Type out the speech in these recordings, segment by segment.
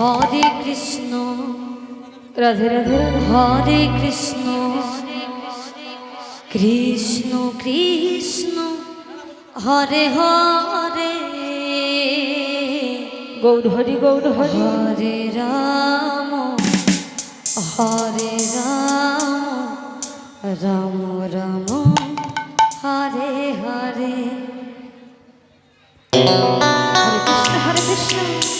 Hare Krishna. Radhe Radhe Hare Krishna. Krishna Krishna Hare Hare. Gour Hari Gour Hari. Hare Ram Hare Ram Ram Ram Hare Hare. Hare Krishna Hare Krishna.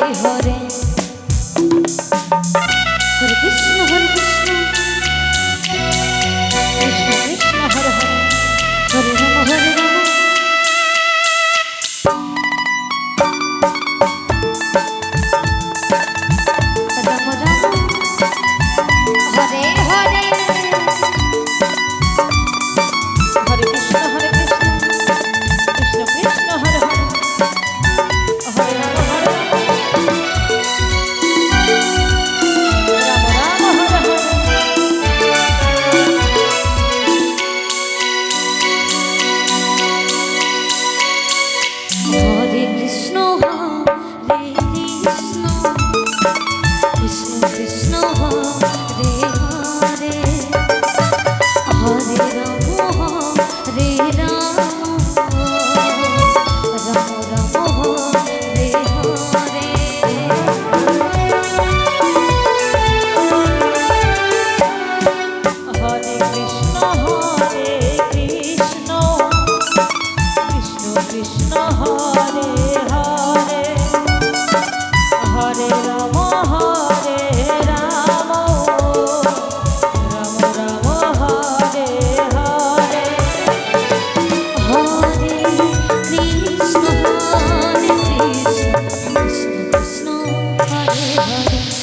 home. Thank you.